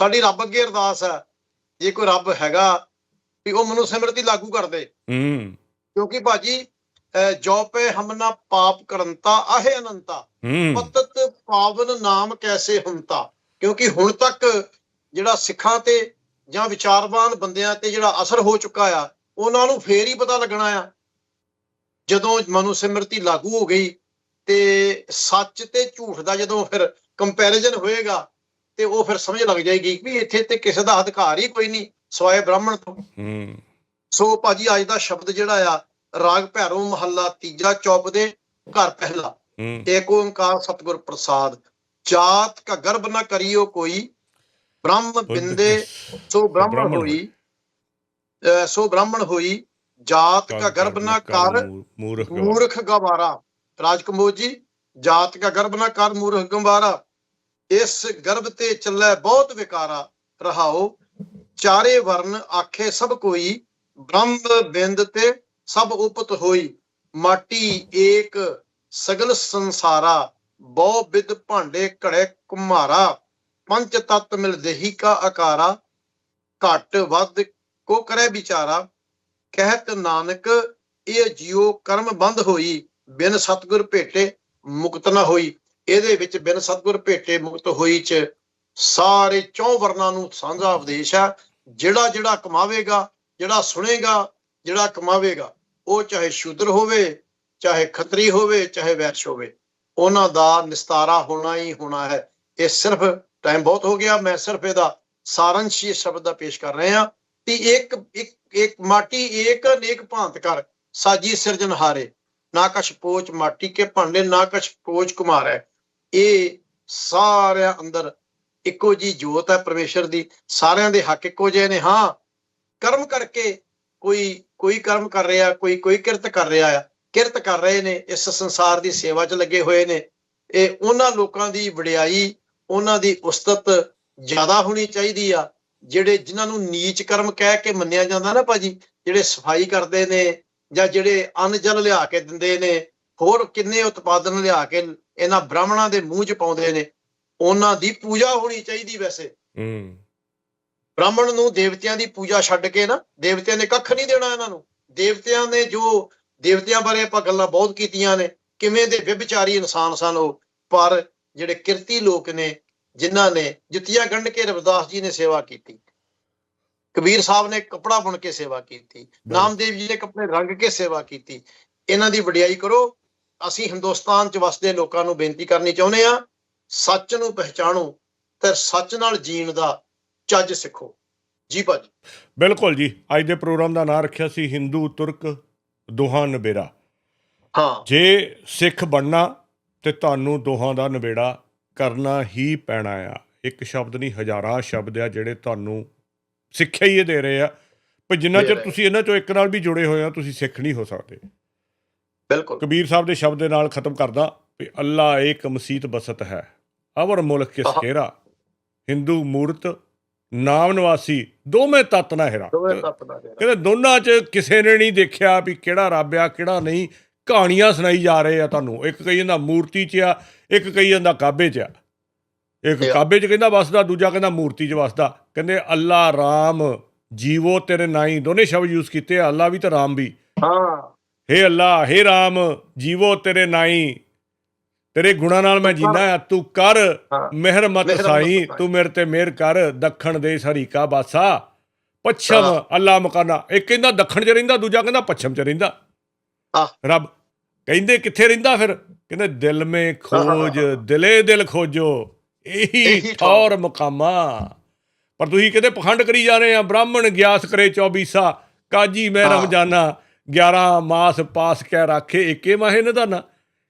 ਸਾਡੀ ਰੱਬ ਅੱਗੇ ਅਰਦਾਸ ਹੈ ਜੇ ਕੋਈ ਰੱਬ ਹੈਗਾ ਵੀ ਉਹ ਮਨੁ ਸਿਮਰਤੀ ਲਾਗੂ ਕਰ ਦੇ। ਹੂੰ। ਕਿਉਂਕਿ ਭਾਜੀ ਜੋ ਪੇ ਹਮਨਾ ਪਾਪ ਕਰੰਤਾ ਆਹੇ ਅਨੰਤਾ। ਪਤਤ ਪਾਵਨ ਨਾਮ ਕੈਸੇ ਹੁੰਤਾ। ਕਿਉਂਕਿ ਹੁਣ ਤੱਕ ਜਿਹੜਾ ਸਿੱਖਾਂ ਤੇ ਜਾਂ ਵਿਚਾਰਵਾਨ ਬੰਦਿਆਂ ਤੇ ਜਿਹੜਾ ਅਸਰ ਹੋ ਚੁੱਕਾ ਆ ਉਹਨਾਂ ਨੂੰ ਫੇਰ ਹੀ ਪਤਾ ਲੱਗਣਾ ਆ। ਜਦੋਂ ਮਨੁ ਸਿਮਰਤੀ ਲਾਗੂ ਹੋ ਗਈ ਤੇ ਸੱਚ ਤੇ ਝੂਠ ਦਾ ਜਦੋਂ ਫਿਰ ਕੰਪੈਰੀਜ਼ਨ ਹੋਏਗਾ ਤੇ ਉਹ ਫਿਰ ਸਮਝ ਲੱਗ ਜਾਏਗੀ ਵੀ ਇੱਥੇ ਤੇ ਕਿਸੇ ਦਾ ਅਧਿਕਾਰ ਹੀ ਕੋਈ ਨਹੀਂ ਸਵਾਏ ਬ੍ਰਾਹਮਣ ਤੋਂ। ਹੂੰ। ਸੋ ਭਾਜੀ ਅੱਜ ਦਾ ਸ਼ਬਦ ਜਿਹੜਾ ਆ ਰਾਗ ਭੈਰੋ ਮਹੱਲਾ ਤੀਜਾ ਚੌਪ ਦੇ ਘਰ ਪਹਿਲਾ। ਏਕ ਓੰਕਾਰ ਸਤਿਗੁਰ ਪ੍ਰਸਾਦ। ਜਾਤ ਕਾ ਗਰਭ ਨਾ ਕਰਿਓ ਕੋਈ ਬ੍ਰਹਮ ਬਿੰਦੇ। ਸੋ ਬ੍ਰਾਹਮਣ ਹੋਈ ਸੋ ਬ੍ਰਾਹਮਣ ਹੋਈ ਜਾਤ ਕਾ ਗਰਭ ਨਾ ਕਰ ਮੂਰਖ ਗਵਾਰਾ। ਰਾਜਕਮੋਦ ਜੀ ਜਾਤ ਕਾ ਗਰਭ ਨਾ ਕਰ ਮੂਰਖ ਗਵਾਰਾ। ਇਸ ਗਰਭ ਤੇ ਚੱਲੇ ਬਹੁਤ ਵਿਕਾਰਾ, ਰਹਾਓ। ਚਾਰੇ ਵਰਨ ਆਖੇ ਸਭ ਕੋਈ, ਬ੍ਰਹਮ ਬਿੰਦ ਤੇ ਸਭ ਉਪਤ ਹੋਈ। ਮਾਟੀ ਏਕ ਸਗਲ ਸੰਸਾਰਾ, ਬਹੁ ਵਿਦ ਭਾਂਡੇ ਘੜੇ ਕੁਮਾਰਾ। ਪੰਜ ਤਤ ਮਿਲ ਦੇਹੀ ਕਾ ਆਕਾਰਾ, ਘਟ ਵੱਧ ਕੋ ਕਰੇ ਵਿਚਾਰਾ। ਕਹਿਤ ਨਾਨਕ, ਇਹ ਜਿਉ ਕਰਮ ਬੰਦ ਹੋਈ, ਬਿਨ ਸਤਗੁਰ ਭੇਟੇ ਮੁਕਤ ਨਾ ਹੋਈ। ਇਹਦੇ ਵਿੱਚ ਬਿਨ ਸਤਗੁਰ ਭੇਟੇ ਮੁਕਤ ਹੋਈ ਚ ਸਾਰੇ ਚੌ ਵਰਨਾਂ ਨੂੰ ਸਾਂਝਾ ਉਪਦੇਸ਼ ਆ, ਜਿਹੜਾ ਜਿਹੜਾ ਕਮਾਵੇਗਾ, ਜਿਹੜਾ ਸੁਣੇਗਾ, ਜਿਹੜਾ ਕਮਾਵੇਗਾ, ਉਹ ਚਾਹੇ ਸ਼ੂਦਰ ਹੋਵੇ, ਚਾਹੇ ਖੱਤਰੀ ਹੋਵੇ, ਚਾਹੇ ਵੈਸ਼ ਹੋਵੇ, ਉਹਨਾਂ ਦਾ ਨਿਸਤਾਰਾ ਹੋਣਾ ਹੀ ਹੋਣਾ ਹੈ। ਇਹ ਸਿਰਫ ਟਾਈਮ ਬਹੁਤ ਹੋ ਗਿਆ, ਮੈਂ ਸਿਰਫ ਇਹਦਾ ਸਾਰੰਸ਼ ਹੀ ਸ਼ਬਦ ਦਾ ਪੇਸ਼ ਕਰ ਰਹੇ ਹਾਂ ਕਿ ਇੱਕ ਇੱਕ ਇੱਕ ਮਾਟੀ ਏਕ ਨੇਕ ਭਾਂਤ ਕਰ ਸਾਜੀ ਸਿਰਜਨਹਾਰੇ ਨਾ ਕਛ ਪੋਚ ਮਾਟੀ ਕੇ ਭਾਂਡੇ, ਨਾ ਕਛ ਪੋਚ ਕੁਮਾਰੈ ਇਹ ਸਾਰਿਆਂ ਅੰਦਰ ਇੱਕੋ ਜੀ ਜੋਤ ਹੈ ਪਰਮੇਸ਼ਰ ਦੀ। ਸਾਰਿਆਂ ਦੇ ਹੱਕ ਇੱਕੋ ਜਿਹੇ ਨੇ, ਹਾਂ। ਕਰਮ ਕਰਕੇ ਕੋਈ ਕੋਈ ਕਰਮ ਕਰ ਰਿਹਾ, ਕੋਈ ਕੋਈ ਕਿਰਤ ਕਰ ਰਿਹਾ ਆ। ਕਿਰਤ ਕਰ ਰਹੇ ਨੇ, ਇਸ ਸੰਸਾਰ ਦੀ ਸੇਵਾ 'ਚ ਲੱਗੇ ਹੋਏ ਨੇ। ਇਹ ਉਹਨਾਂ ਲੋਕਾਂ ਦੀ ਵਡਿਆਈ, ਉਹਨਾਂ ਦੀ ਉਸਤਤ ਜ਼ਿਆਦਾ ਹੋਣੀ ਚਾਹੀਦੀ ਆ, ਜਿਹੜੇ ਜਿਨ੍ਹਾਂ ਨੂੰ ਨੀਚ ਕਰਮ ਕਹਿ ਕੇ ਮੰਨਿਆ ਜਾਂਦਾ ਨਾ ਭਾਜੀ, ਜਿਹੜੇ ਸਫ਼ਾਈ ਕਰਦੇ ਨੇ ਜਾਂ ਜਿਹੜੇ ਅੰਨ ਜਲ ਲਿਆ ਕੇ ਦਿੰਦੇ ਨੇ ਹੋਰ ਕਿੰਨੇ ਉਤਪਾਦਨ ਲਿਆ ਕੇ ਇਹਨਾਂ ਬ੍ਰਾਹਮਣਾਂ ਦੇ ਮੂੰਹ 'ਚ ਪਾਉਂਦੇ ਨੇ? ਉਹਨਾਂ ਦੀ ਪੂਜਾ ਹੋਣੀ ਚਾਹੀਦੀ ਵੈਸੇ। ਹੂੰ। ਬ੍ਰਾਹਮਣ ਨੂੰ ਦੇਵਤਿਆਂ ਦੀ ਪੂਜਾ ਛੱਡ ਕੇ ਨਾ ਦੇਵਤਿਆਂ ਨੇ ਕੱਖ ਨਹੀਂ ਦੇਣਾ ਇਹਨਾਂ ਨੂੰ। ਦੇਵਤਿਆਂ ਨੇ ਜੋ ਦੇਵਤਿਆਂ ਬਾਰੇ ਆਪਾਂ ਗੱਲਾਂ ਬਹੁਤ ਕੀਤੀਆਂ ਨੇ ਕਿਵੇਂ ਦੇ ਵਿਭਚਾਰੀ ਇਨਸਾਨ ਸਨ ਉਹ। ਪਰ ਜਿਹੜੇ ਕਿਰਤੀ ਲੋਕ ਨੇ ਜਿਨ੍ਹਾਂ ਨੇ ਜੁੱਤੀਆਂ ਗੰਢ ਕੇ ਰਵਿਦਾਸ ਜੀ ਨੇ ਸੇਵਾ ਕੀਤੀ। ਕਬੀਰ ਸਾਹਿਬ ਨੇ ਕਪੜਾ ਬੁਣ ਕੇ ਸੇਵਾ ਕੀਤੀ। ਨਾਮਦੇਵ ਜੀ ਨੇ ਕੱਪੜੇ ਰੰਗ ਕੇ ਸੇਵਾ ਕੀਤੀ। ਇਹਨਾਂ ਦੀ ਵਡਿਆਈ ਕਰੋ ਅਸੀਂ ਹਿੰਦੁਸਤਾਨ 'ਚ ਵਸਦੇ ਲੋਕਾਂ ਨੂੰ ਬੇਨਤੀ ਕਰਨੀ ਚਾਹੁੰਦੇ ਆ ਸੱਚ ਨੂੰ ਪਹਿਚਾਣੋ ਤੇ ਸੱਚ ਨਾਲ ਜੀਣ ਦਾ ਚੱਜ ਸਿੱਖੋ। ਜੀ ਭਾਜੀ। ਬਿਲਕੁਲ ਜੀ। ਅੱਜ ਦੇ ਪ੍ਰੋਗਰਾਮ ਦਾ ਨਾਮ ਰੱਖਿਆ ਸੀ ਹਿੰਦੂ ਤੁਰਕ ਦੋਹਾਂ ਨਬੇੜਾ। ਹਾਂ। ਜੇ ਸਿੱਖ ਬਣਨਾ ਤੇ ਤੁਹਾਨੂੰ ਦੋਹਾਂ ਦਾ ਨਵੇੜਾ ਕਰਨਾ ਹੀ ਪੈਣਾ ਆ। ਇੱਕ ਸ਼ਬਦ ਨਹੀਂ ਹਜ਼ਾਰਾਂ ਸ਼ਬਦ ਆ ਜਿਹੜੇ ਤੁਹਾਨੂੰ ਸਿੱਖਿਆ ਹੀ ਦੇ ਰਹੇ ਆ। ਪਰ ਜਿੰਨਾ ਚਿਰ। ਤੁਸੀਂ ਇਹਨਾਂ ਚੋਂ ਇੱਕ ਨਾਲ ਵੀ ਜੁੜੇ ਹੋਏ ਆ ਤੁਸੀਂ ਸਿੱਖ ਨਹੀਂ ਹੋ ਸਕਦੇ। ਬਿਲਕੁਲ। ਕਬੀਰ ਸਾਹਿਬ ਦੇ ਸ਼ਬਦ ਦੇ ਨਾਲ ਖਤਮ ਕਰਦਾ ਵੀ ਅੱਲਾ ਏਕ ਮਸੀਤ ਬਸਤ ਹੈ ਅਵਰ ਮੁਲਕ ਕਿਸ। ਕੇਰਾ? ਹਿੰਦੂ ਮੂਰਤ ਨਾਮ ਨਿਵਾਸੀ ਦੋਵੇਂ ਤਤ ਨਾ ਹਿਰਾ। ਕਹਿੰਦੇ ਦੋਨਾਂ 'ਚ ਕਿਸੇ ਨੇ ਨਹੀਂ ਦੇਖਿਆ ਵੀ ਕਿਹੜਾ ਰੱਬ ਆ ਕਿਹੜਾ ਨਹੀਂ। ਕਹਾਣੀਆਂ ਸੁਣਾਈ ਜਾ ਰਹੇ ਆ ਤੁਹਾਨੂੰ। ਇੱਕ ਕਹੀ ਜਾਂਦਾ ਮੂਰਤੀ 'ਚ ਆ ਇੱਕ ਕਹੀ ਜਾਂਦਾ ਕਾਬੇ 'ਚ ਆ। ਇੱਕ. ਕਾਬੇ 'ਚ ਕਹਿੰਦਾ ਵਸਦਾ ਦੂਜਾ ਕਹਿੰਦਾ ਮੂਰਤੀ 'ਚ ਵਸਦਾ। ਕਹਿੰਦੇ ਅੱਲਾ ਰਾਮ ਜੀਵੋ ਤੇਰੇ ਨਾਈ। ਦੋਨੇ ਸ਼ਬਦ ਯੂਜ਼ ਕੀਤੇ ਆ ਅੱਲਾ ਵੀ ਤੇ ਰਾਮ ਵੀ। ਹਾਂ। ਹੇ ਅੱਲਾ ਹੇ ਰਾਮ ਜੀਵੋ ਤੇਰੇ ਨਾਈ। ਤੇਰੇ ਗੁਣਾ ਨਾਲ ਮੈਂ ਜੀਂਦਾ ਆ ਤੂੰ ਕਰ ਮਿਹਰ ਮਤ ਸਾਈ। ਤੂੰ ਮੇਰੇ ਤੇ ਮਿਹਰ ਕਰ ਦੱਖਣ ਦੇ ਹਰੀਕਾ ਬਾਸਾ। ਪੱਛਮ। ਅੱਲਾ ਮਕਾਨਾ। ਇੱਕ ਕਹਿੰਦਾ ਦੱਖਣ 'ਚ ਰਹਿੰਦਾ ਦੂਜਾ ਕਹਿੰਦਾ ਪੱਛਮ 'ਚ ਰਹਿੰਦਾ। ਰੱਬ ਕਹਿੰਦੇ ਕਿੱਥੇ ਰਹਿੰਦਾ ਫਿਰ? ਕਹਿੰਦੇ ਦਿਲ ਮੇ ਖੋਜ। ਦਿਲੇ ਦਿਲ ਖੋਜੋ। ਇਹੀ ਠੌਰ ਮੁਕਾਮਾ। ਪਰ ਤੁਸੀਂ ਕਹਿੰਦੇ ਪਖੰਡ ਕਰੀ ਜਾ ਰਹੇ ਆ ਬ੍ਰਾਹਮਣ ਗਿਆਸ ਕਰੇ 24ਸਾ ਕਾਜੀ ਮੈਂ ਹਾਂ। ਰਮਜਾਨਾ। 11 ਮਾਸ ਪਾਸ ਕਹਿ ਰਾਖੇ ਏਕੇ ਮਾਹੇ ਨਿਧਾਨਾ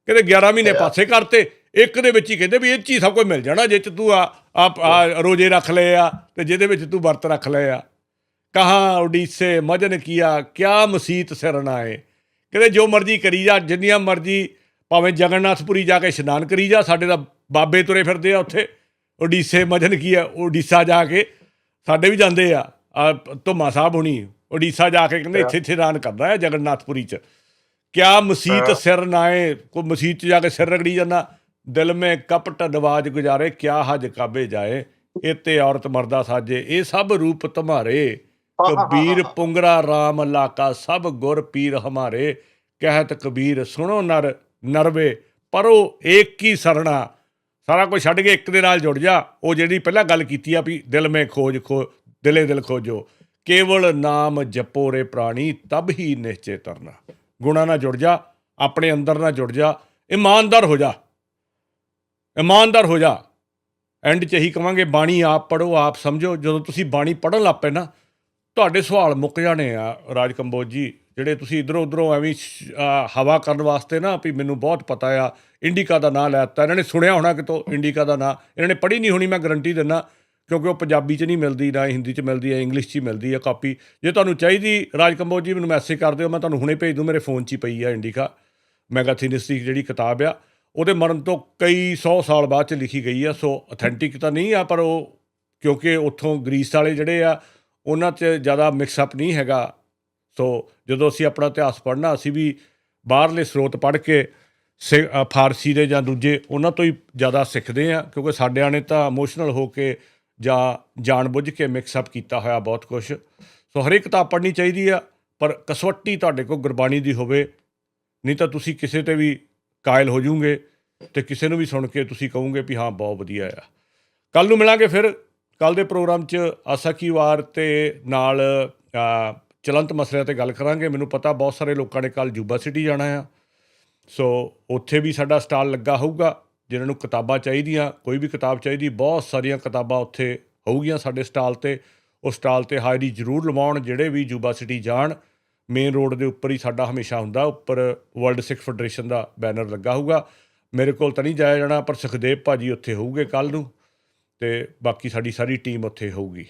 ਕਹਿੰਦੇ 11 ਮਹੀਨੇ। ਪਾਸੇ ਕਰਤੇ। ਇੱਕ ਦੇ ਵਿੱਚ ਹੀ ਕਹਿੰਦੇ ਵੀ ਇਹ 'ਚ ਸਭ ਕੁਝ ਮਿਲ ਜਾਣਾ ਜੇ ਚ ਤੂੰ ਆ ਆ- ਰੋਜੇ ਰੱਖ ਲਏ ਆ ਤੇ ਜਿਹਦੇ ਵਿੱਚ ਤੂੰ ਵਰਤ ਰੱਖ ਲਏ ਆ। ਕਹਾਂ ਉਡੀਸੇ ਮਜਨ ਕੀਆ ਕਿਆ ਮਸੀਤ ਸਿਰਨਾਏ ਕਹਿੰਦੇ ਜੋ ਮਰਜ਼ੀ ਕਰੀ ਜਾ ਜਿੰਨੀਆਂ ਮਰਜ਼ੀ ਭਾਵੇਂ ਜਗਨਨਾਥਪੁਰੀ ਜਾ ਕੇ ਇਸ਼ਨਾਨ ਕਰੀ ਜਾ ਸਾਡੇ ਤਾਂ ਬਾਬੇ ਤੁਰੇ ਫਿਰਦੇ ਆ ਉੱਥੇ। ਉਡੀਸੇ ਮਜਨ ਕੀਆ ਉਡੀਸਾ ਜਾ ਕੇ ਸਾਡੇ ਵੀ ਜਾਂਦੇ ਆ। ਆ ਧੁਮਾ ਸਾਹਿਬ ਹੁਣੀ ਉਡੀਸਾ ਜਾ ਕੇ ਕਹਿੰਦੇ ਇੱਥੇ ਇੱਥੇ ਇਸ਼ਨਾਨ ਕਰਦਾ ਹੈ ਜਗਨਨਾਥਪੁਰੀ ਚ। ਕਿਆ ਮਸੀਤ। ਸਿਰ ਨਾਏ ਕੋ ਮਸੀਤ ਚ ਜਾ ਕੇ ਸਿਰ ਰਗੜੀ ਜਾਂਦਾ। ਦਿਲ ਮੇ ਕਪਟ ਨਵਾਜ ਗੁਜ਼ਾਰੇ ਕਿਆ ਹਜ ਕਾਬੇ ਜਾਏ। ਇਤੇ ਔਰਤ ਮਰਦਾ ਸਾਜੇ ਇਹ ਸਭ ਰੂਪ ਤੁਮਾਰੇ ਕਬੀਰ ਪੁੰਗਰਾ RAM ਲਾਕਾ ਸਭ ਗੁਰ ਪੀਰ ਹਮਾਰੇ। ਕਹਿਤ ਕਬੀਰ ਸੁਣੋ ਨਰ ਨਰਵੇ ਪਰੋ ਏਕ ਹੀ ਸਰਣਾ। ਸਾਰਾ ਕੁਝ ਛੱਡ ਕੇ ਇੱਕ ਦੇ ਨਾਲ ਜੁੜ ਜਾ। ਉਹ ਜਿਹੜੀ ਪਹਿਲਾਂ ਗੱਲ ਕੀਤੀ ਆ ਵੀ ਦਿਲ ਮੇ ਖੋਜ ਖੋ ਦਿਲੇ ਦਿਲ ਖੋਜੋ। ਕੇਵਲ ਨਾਮ ਜਪੋ ਰੇ ਪ੍ਰਾਣੀ, ਤਬ ਹੀ ਨਿਸ਼ਚੇ ਤਰਨਾ। ਗੁਣਾ ਨਾਲ ਜੁੜ ਜਾ, ਆਪਣੇ ਅੰਦਰ ਨਾਲ ਜੁੜ ਜਾ, ਇਮਾਨਦਾਰ ਹੋ ਜਾ। ਇਮਾਨਦਾਰ ਹੋ ਜਾ। ਐਂਡ ਚ ਇਹੀ ਕਵਾਂਗੇ, ਬਾਣੀ ਆਪ ਪੜੋ ਆਪ ਸਮਝੋ। ਜਦੋਂ ਤੁਸੀਂ ਬਾਣੀ ਪੜਨ ਲੱਗ ਪਏ ਨਾ, ਤੁਹਾਡੇ ਸਵਾਲ ਮੁੱਕ ਜਾਣੇ ਆ, ਰਾਜ ਕੰਬੋਜ ਜੀ, ਜਿਹੜੇ ਤੁਸੀਂ ਇਧਰੋਂ ਉਧਰੋਂ ਐਵੇਂ ਹਵਾ ਕਰਨ ਵਾਸਤੇ ਨਾ ਵੀ ਮੈਨੂੰ ਬਹੁਤ ਪਤਾ ਆ, ਇੰਡੀਕਾ ਦਾ ਨਾਂ ਲੈਤਾ ਇਹਨਾਂ ਨੇ ਸੁਣਿਆ ਹੋਣਾ ਕਿਤੋਂ ਇੰਡੀਕਾ ਦਾ ਨਾਂ। ਇਹਨਾਂ ਨੇ ਪੜ੍ਹੀ ਨਹੀਂ ਹੋਣੀ, ਮੈਂ ਗਰੰਟੀ ਦਿੰਦਾ। ਕਿਉਂਕਿ ਉਹ ਪੰਜਾਬੀ 'ਚ ਨਹੀਂ ਮਿਲਦੀ, ਨਾ ਹਿੰਦੀ 'ਚ ਮਿਲਦੀ ਹੈ ਇੰਗਲਿਸ਼ 'ਚ ਹੀ ਮਿਲਦੀ ਹੈ ਕਾਪੀ ਜੇ ਤੁਹਾਨੂੰ ਚਾਹੀਦੀ ਰਾਜ ਕੰਬੋਜ ਜੀ, ਮੈਨੂੰ ਮੈਸੇਜ ਕਰ ਦਿਓ, ਮੈਂ ਤੁਹਾਨੂੰ ਹੁਣੇ ਭੇਜ ਦੂੰ, ਮੇਰੇ ਫੋਨ 'ਚ ਹੀ ਪਈ ਆ ਇੰਡੀਕਾ। ਮੈਗਾਥੀਨਿਸ ਦੀ ਜਿਹੜੀ ਕਿਤਾਬ ਆ, ਉਹਦੇ ਮਰਨ ਤੋਂ ਕਈ 100 ਸਾਲ ਬਾਅਦ 'ਚ ਲਿਖੀ ਗਈ ਆ, ਸੋ ਅਥੈਂਟਿਕ ਤਾਂ ਨਹੀਂ ਆ, ਪਰ ਉਹ ਕਿਉਂਕਿ ਉੱਥੋਂ ਗ੍ਰੀਸ ਵਾਲੇ ਜਿਹੜੇ ਆ, ਉਹਨਾਂ 'ਚ ਜ਼ਿਆਦਾ ਮਿਕਸ ਅਪ ਨਹੀਂ ਹੈਗਾ। ਸੋ ਜਦੋਂ ਅਸੀਂ ਆਪਣਾ ਇਤਿਹਾਸ ਪੜ੍ਹਨਾ, ਅਸੀਂ ਵੀ ਬਾਹਰਲੇ ਸਰੋਤ ਪੜ੍ਹ ਕੇ ਸਿ- ਫਾਰਸੀ ਦੇ ਜਾਂ ਦੂਜੇ, ਉਹਨਾਂ ਤੋਂ ਹੀ ਜ਼ਿਆਦਾ ਸਿੱਖਦੇ ਆ, ਕਿਉਂਕਿ ਸਾਡਿਆਂ ਨੇ ਤਾਂ ਇਮੋਸ਼ਨਲ ਹੋ ਕੇ ਜਾਂ ਜਾਣਬੁੱਝ ਕੇ ਮਿਕਸ ਅਪ ਕੀਤਾ ਹੋਇਆ ਬਹੁਤ ਕੁਝ ਸੋ ਹਰੇਕ ਕਿਤਾਬ ਪੜ੍ਹਨੀ ਚਾਹੀਦੀ ਆ, ਪਰ ਕਸਵੱਟੀ ਤੁਹਾਡੇ ਕੋਲ ਗੁਰਬਾਣੀ ਦੀ ਹੋਵੇ, ਨਹੀਂ ਤਾਂ ਤੁਸੀਂ ਕਿਸੇ ਤੇ ਵੀ ਕਾਇਲ ਹੋ ਜਾਓਗੇ ਤੇ ਕਿਸੇ ਨੂੰ ਵੀ ਸੁਣ ਕੇ ਤੁਸੀਂ ਕਹੋਗੇ ਵੀ ਹਾਂ, ਬਹੁਤ ਵਧੀਆ ਆ। ਕੱਲ ਨੂੰ ਮਿਲਾਂਗੇ ਫਿਰ ਕੱਲ ਦੇ ਪ੍ਰੋਗਰਾਮ 'ਚ ਆਸਾ ਕੀ ਵਾਰ ਤੇ ਨਾਲ ਚਲੰਤ ਮਸਲਿਆਂ ਤੇ ਗੱਲ ਕਰਾਂਗੇ। ਮੈਨੂੰ ਪਤਾ ਬਹੁਤ ਸਾਰੇ ਲੋਕਾਂ ਨੇ ਕੱਲ ਜੂਬਾ ਸਿਟੀ ਜਾਣਾ ਆ। ਸੋ ਉੱਥੇ ਵੀ ਸਾਡਾ ਸਟਾਲ ਲੱਗਾ ਹੋਊਗਾ। ਜਿਨ੍ਹਾਂ ਨੂੰ ਕਿਤਾਬਾਂ ਚਾਹੀਦੀਆਂ, ਕੋਈ ਵੀ ਕਿਤਾਬ ਚਾਹੀਦੀ, ਬਹੁਤ ਸਾਰੀਆਂ ਕਿਤਾਬਾਂ ਉੱਥੇ ਹੋਊਗੀਆਂ ਸਾਡੇ ਸਟਾਲ ਤੇ। ਉਹ ਸਟਾਲ ਤੇ ਹਾਜ਼ਰੀ ਜ਼ਰੂਰ ਲਵਾਉਣ, ਜਿਹੜੇ ਵੀ ਜੂਬਾ ਸਿਟੀ ਜਾਣ, ਮੇਨ ਰੋਡ ਦੇ ਉੱਪਰ ਹੀ ਸਾਡਾ ਹਮੇਸ਼ਾ ਹੁੰਦਾ, ਉੱਪਰ ਵਰਲਡ ਸਿੱਖ ਫੈਡਰੇਸ਼ਨ ਦਾ ਬੈਨਰ ਲੱਗਾ ਹੋਊਗਾ। ਮੇਰੇ ਕੋਲ ਤਾਂ ਨਹੀਂ ਜਾਇਆ ਜਾਣਾ, ਪਰ ਸੁਖਦੇਵ ਭਾਜੀ ਉੱਥੇ ਹੋਊਗੇ ਕੱਲ ਨੂੰ, ਤੇ ਬਾਕੀ ਸਾਡੀ ਸਾਰੀ ਟੀਮ ਉੱਥੇ ਹੋਊਗੀ।